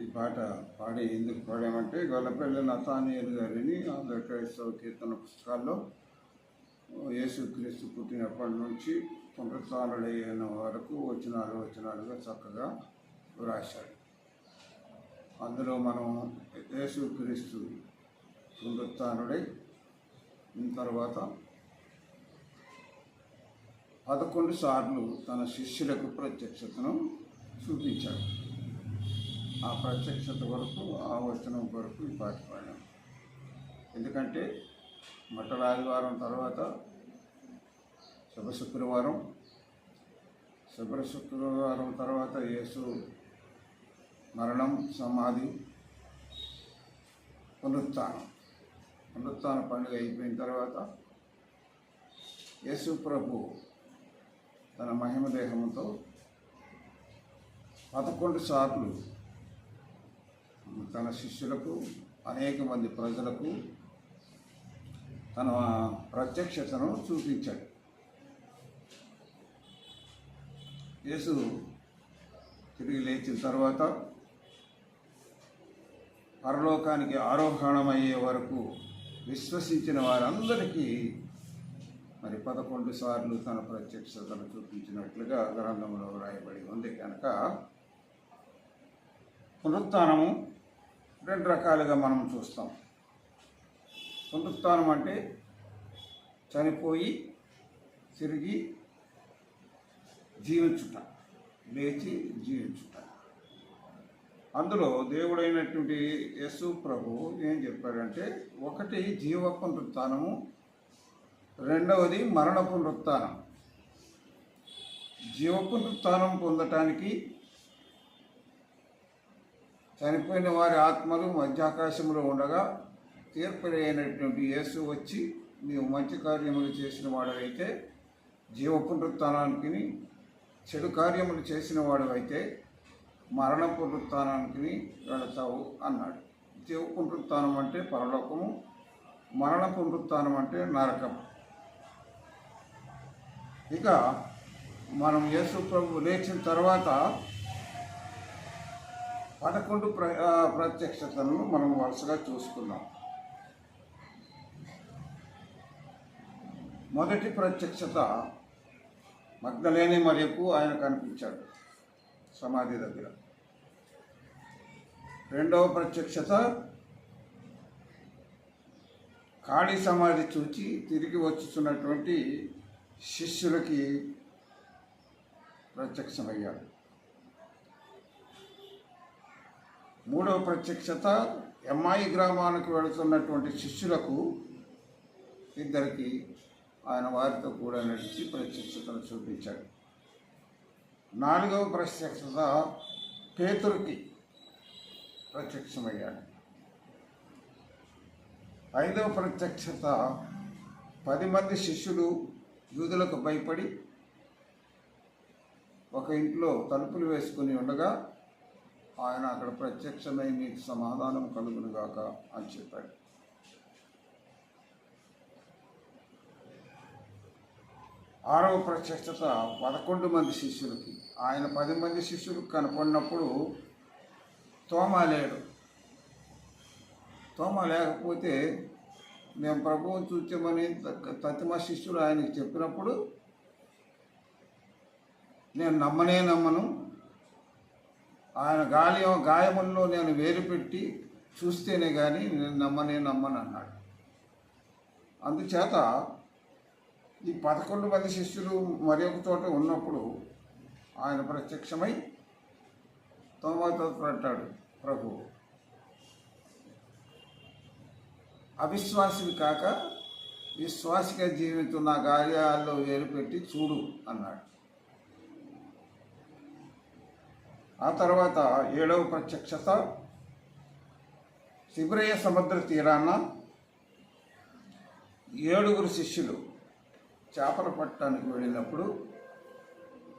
ఈ పాట పాడి ఎందుకు పాడామంటే గొల్లపల్లి నతానియల్ గారిని ఆంధ్ర క్రైస్తవ కీర్తన పుస్తకాల్లో యేసుక్రీస్తు పుట్టినప్పటి నుంచి పునరుత్డైన వరకు వచనాలు వచనాలుగా చక్కగా వ్రాశాడు. అందులో మనం యేసుక్రీస్తు పునరుత్డై తర్వాత పదకొండు సార్లు తన శిష్యులకు ప్రత్యక్షతను చూపించాడు. ఆ ప్రత్యక్షత వరకు ఆ వచనం వరకు ఈ పాట పాడాం. ఎందుకంటే మట్టల ఆదివారం తర్వాత శుభ శుక్రవారం. శుభ్ర శుక్రవారం తర్వాత యేసు మరణం సమాధి పునరుత్నం పునరుత్న పండుగ అయిపోయిన తర్వాత యేసు ప్రభు తన మహిమ దేహంతో పదకొండు సార్లు తన శిష్యులకు అనేక మంది ప్రజలకు తన ప్రత్యక్షతను చూపించాడు. యేసు తిరిగి లేచిన తర్వాత పరలోకానికి ఆరోహణమయ్యే వరకు విశ్వసించిన వారందరికీ మరి పదకొండు సార్లు తన ప్రత్యక్షతను చూపించినట్లుగా గ్రంథంలో వ్రాయబడి ఉంది. కనుక పునరుత్నము రెండు రకాలుగా మనం చూస్తాం. పునరుత్నం అంటే చనిపోయి తిరిగి జీవించుట లేచి జీవించుట. అందులో దేవుడైనటువంటి యశు ప్రభు ఏం చెప్పాడంటే ఒకటి జీవ పునరుత్నము రెండవది మరణ పునరుత్నం జీవ పునరుత్నం పొందటానికి చనిపోయిన వారి ఆత్మలు మధ్యాకాశంలో ఉండగా తీర్పు అయినటువంటి యేసు వచ్చి నీవు మంచి కార్యములు చేసిన వాడవైతే జీవ పునరుత్నానికి చెడు కార్యములు చేసిన వాడవైతే మరణ పునరుత్నానికి వెళతావు అన్నాడు. జీవ పునరుత్నం అంటే పరలోకము మరణ పునరుత్నం అంటే నరకం ఇక మనం యేసు ప్రభు లేచిన తర్వాత పదకొండు ప్ర ప్రత్యక్షతలను మనం వరుసగా చూసుకున్నాం. మొదటి ప్రత్యక్షత మగ్ధలేని మరియకు ఆయన కనిపించాడు సమాధి దగ్గర. రెండవ ప్రత్యక్షత ఖాళీ సమాధి చూచి తిరిగి వచ్చుతున్నటువంటి శిష్యులకి ప్రత్యక్షమయ్యాడు. మూడవ ప్రత్యక్షత ఎమ్మాయి గ్రామానికి వెళుతున్నటువంటి శిష్యులకు ఇద్దరికి ఆయన వారితో కూడా నడిచి ప్రత్యక్షతను చూపించాడు. నాలుగవ ప్రత్యక్షత పేతురికి ప్రత్యక్షమయ్యాడు. ఐదవ ప్రత్యక్షత పది మంది శిష్యులు యూదులకు భయపడి ఒక ఇంట్లో తలుపులు వేసుకుని ఉండగా ఆయన అక్కడ ప్రత్యక్షమై మీకు సమాధానం కలుగునుగాక అని చెప్పాడు. ఆరవ ప్రత్యక్షత పదకొండు మంది శిష్యులకి. ఆయన పది మంది శిష్యులకు కనపడినప్పుడు తోమ లేడు. తోమ లేకపోతే మేము ప్రభువుని చూచామని తతిమ శిష్యులు ఆయనకి చెప్పినప్పుడు నేను నమ్మనే నమ్మను ఆయన గాయం గాయముల్లో నేను వేరుపెట్టి చూస్తేనే కానీ నేను నమ్మనే నమ్మను అన్నాడు. అందుచేత ఈ పదకొండు మంది శిష్యులు మరి ఒక చోట ఉన్నప్పుడు ఆయన ప్రత్యక్షమై తోమాతో అంటాడు ప్రభు అవిశ్వాసివి కాక విశ్వాసిగా జీవితున్న కార్యాల్లో వేరు పెట్టి చూడు అన్నాడు. ఆ తర్వాత ఏడవ ప్రత్యక్షత శిబిరయ సముద్ర తీరాన ఏడుగురు శిష్యులు చేపల పట్టడానికి వెళ్ళినప్పుడు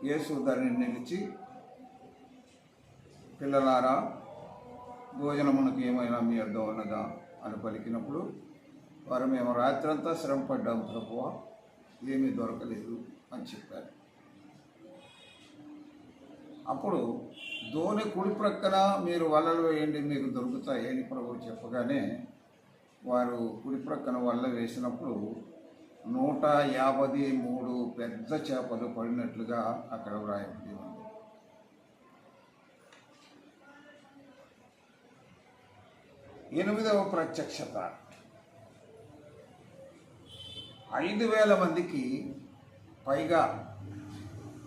యేసు నిలిచి పిల్లలారా భోజనమునకు ఏమైనా మీ అర్థం ఉన్నదా? అని పలికినప్పుడు వారు మేము రాత్రంతా శ్రమ పడ్డాం ప్రభువా ఏమీ దొరకలేదు అని చెప్పారు. అప్పుడు ధోని కుడి ప్రక్కన మీరు వలలు వేయండి మీకు దొరుకుతాయి అని ప్రభు చెప్పగానే వారు కుడి ప్రక్కన వల్ల వేసినప్పుడు నూట యాభై మూడు పెద్ద చేపలు పడినట్లుగా అక్కడ వ్రాయబడి ఉంది. ఎనిమిదవ ప్రత్యక్షత. ఐదు వేల మందికి పైగా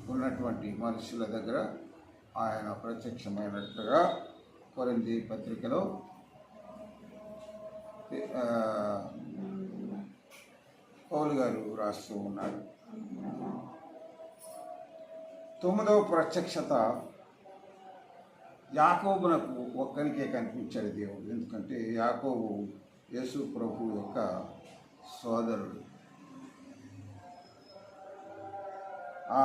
ఉన్నటువంటి మనుషుల దగ్గర ఆయన ప్రత్యక్షమైనట్లుగా కొరింది పత్రికలో పౌలు గారు రాస్తూ ఉన్నారు. తొమ్మిదవ ప్రత్యక్షత యాకోబునకు ఒక్కరికే కనిపించాడు దేవుడు. ఎందుకంటే యాకోబు యేసు ప్రభు యొక్క సోదరుడు. ఆ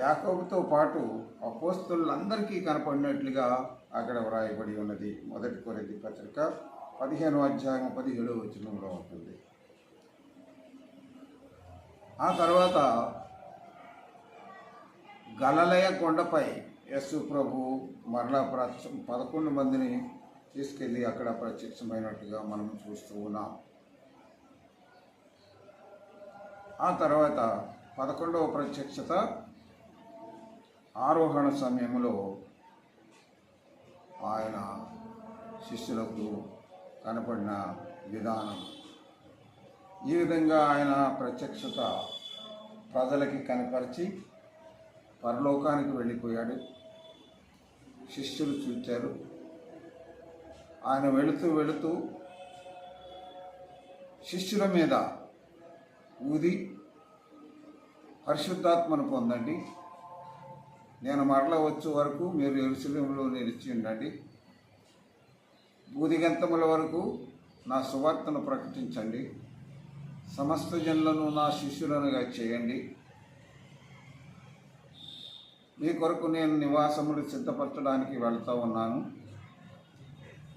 యాకోబుతో పాటు అపోస్తులందరికీ కనపడినట్లుగా అక్కడ వ్రాయబడి ఉన్నది. మొదటి కొరది పత్రిక పదిహేను అధ్యాయం పదిహేడు వచనంలో ఉంటుంది. ఆ తర్వాత గలలయ కొండపై యస్సు ప్రభు మరలా ప్రత్య పదకొండు మందిని తీసుకెళ్ళి అక్కడ ప్రత్యక్షమైనట్టుగా మనం చూస్తూ ఉన్నాం. ఆ తర్వాత పదకొండవ ప్రత్యక్షత ఆరోహణ సమయంలో ఆయన శిష్యులకు కనపడిన విధానం. ఈ విధంగా ఆయన ప్రత్యక్షత ప్రజలకి కనపరిచి పరలోకానికి వెళ్ళిపోయాడు. శిష్యులు చూచారు. ఆయన వెళుతూ వెళుతూ శిష్యుల మీద ఊది పరిశుద్ధాత్మను పొందండి. నేను మరల వచ్చే వరకు మీరు ఎరుసలంలో నిలిచి ఉండండి. బూదిగంతముల వరకు నా సువార్తను ప్రకటించండి. సమస్త జనులను నా శిష్యులనుగా చేయండి. మీ కొరకు నేను నివాసములు సిద్ధపరచడానికి వెళ్తూ ఉన్నాను.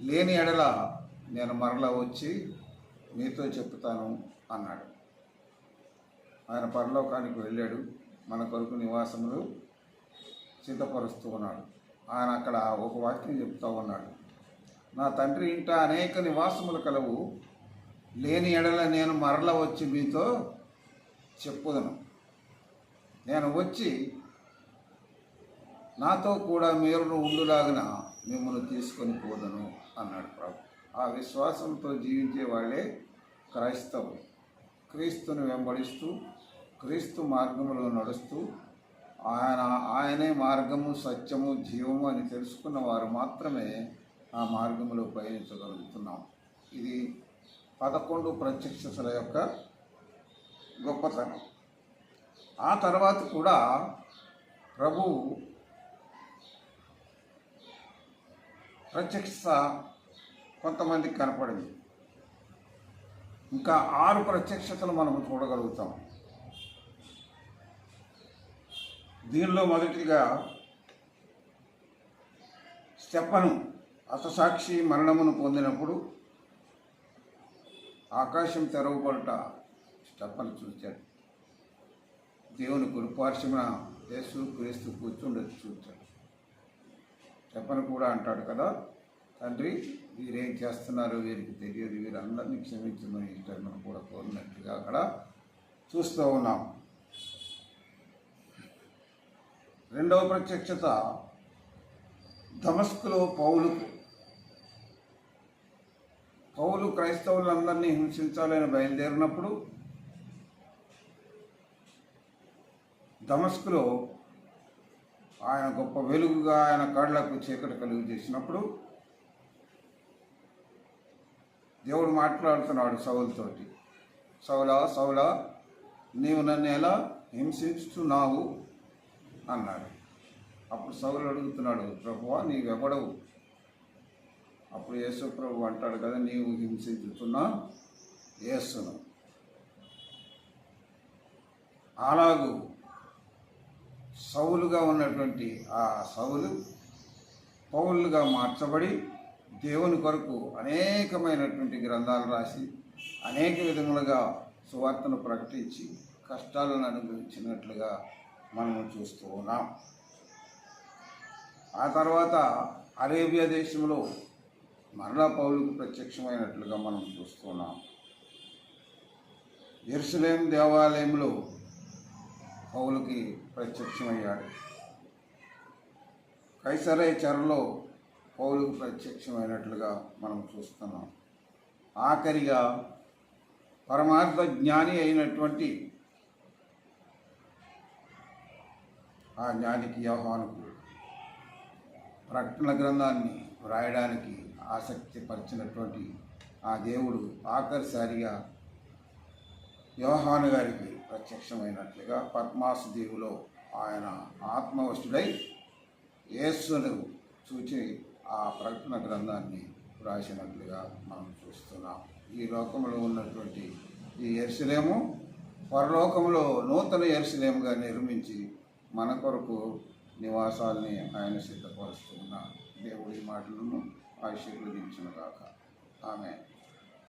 లేని ఎడల నేను మరలా వచ్చి మీతో చెప్తాను అన్నాడు. ఆయన పరలోకానికి వెళ్ళాడు. మన కొరకు నివాసములు సిద్ధపరుస్తూ ఉన్నాడు. ఆయన అక్కడ ఒక వాక్యం చెప్తూ ఉన్నాడు. నా తండ్రి ఇంట అనేక నివాసములు కలవు. లేని ఎడల నేను మరల వచ్చి మీతో చెప్పుదను. నేను వచ్చి నాతో కూడా మీరును ఉండులాగిన మిమ్మల్ని తీసుకొని పోదను అన్నాడు ప్రభు. ఆ విశ్వాసంతో జీవించే వాళ్ళే క్రైస్తవులు. క్రీస్తుని వెంబడిస్తూ క్రీస్తు మార్గంలో నడుస్తూ ఆయన ఆయనే మార్గము సత్యము జీవము అని తెలుసుకున్న వారు మాత్రమే ఆ మార్గంలో పయనించగలుగుతున్నాం. ఇది పదకొండు ప్రత్యక్షతల యొక్క గొప్పతనం. ఆ తర్వాత కూడా ప్రభు ప్రత్యక్షత కొంతమందికి కనపడింది. ఇంకా ఆరు ప్రత్యక్షతలు మనం చూడగలుగుతాం. దీనిలో మొదటిగా స్టెప్పను అతసాక్షి మరణమును పొందినప్పుడు ఆకాశం తెరవబడుట స్టెప్పను చూచాడు. దేవుని కురుపార్శ్వమున యేసు క్రీస్తు కూర్చుండొచ్చు చూచాడు. స్టెప్పను కూడా అంటాడు కదా తండ్రి వీరేం చేస్తున్నారో? వీరికి తెలియదు. వీరందరినీ క్షమించమని ఇష్టమని కూడా కోరినట్టుగా అక్కడ చూస్తూ ఉన్నాం. రెండవ ప్రత్యక్షత దమస్కులో పౌలుకు. పౌలు క్రైస్తవులందరినీ హింసించాలని బయలుదేరినప్పుడు దమస్కులో ఆయన గొప్ప వెలుగుగా ఆయన కళ్ళకు చీకటి కలుగు చేసినప్పుడు దేవుడు మాట్లాడుతున్నాడు సౌలతోటి. సౌలా సౌలా నీవు నన్ను ఎలా హింసిస్తున్నావు? అన్నాడు. అప్పుడు సౌలు అడుగుతున్నాడు ప్రభువా నీవెవడవు? అప్పుడు యేసు ప్రభు అంటాడు కదా నీవు హింసించుతున్నా యేసును. అలాగూ సౌలుగా ఉన్నటువంటి ఆ సౌలు పౌలుగా మార్చబడి దేవుని కొరకు అనేకమైనటువంటి గ్రంథాలు రాసి అనేక విధములుగా సువార్తను ప్రకటించి కష్టాలను అనుభవించినట్లుగా మనము చూస్తూ ఉన్నాం. ఆ తర్వాత అరేబియా దేశంలో మరలా పౌలుకు ప్రత్యక్షమైనట్లుగా మనం చూస్తున్నాం ఎరుసలేం దేవాలయంలో పౌలుకి ప్రత్యక్షమయ్యాడు. కైసరే చెరలో పౌలుకు ప్రత్యక్షమైనట్లుగా మనం చూస్తున్నాం. ఆఖరిగా పరమార్థ జ్ఞాని అయినటువంటి ఆ జ్ఞానికి యోహానుకు ప్రకటన గ్రంథాన్ని వ్రాయడానికి ఆసక్తి పరిచినటువంటి ఆ దేవుడు ఆఖరిసారిగా యోహాను గారికి ప్రత్యక్షమైనట్లుగా పద్మాసు దేవులో ఆయన ఆత్మవశుడై యేసును చూచి ఆ ప్రకటన గ్రంథాన్ని వ్రాసినట్లుగా మనం చూస్తున్నాం. ఈ లోకంలో ఉన్నటువంటి ఈ ఎరుసలేము పరలోకంలో నూతన ఎరుసలేముగా నిర్మించి మన కొరకు నివాసాల్ని ఆయన సిద్ధపరుస్తున్న దేవుడి మాటలను ఆశీర్వదించిన కాక ఆమె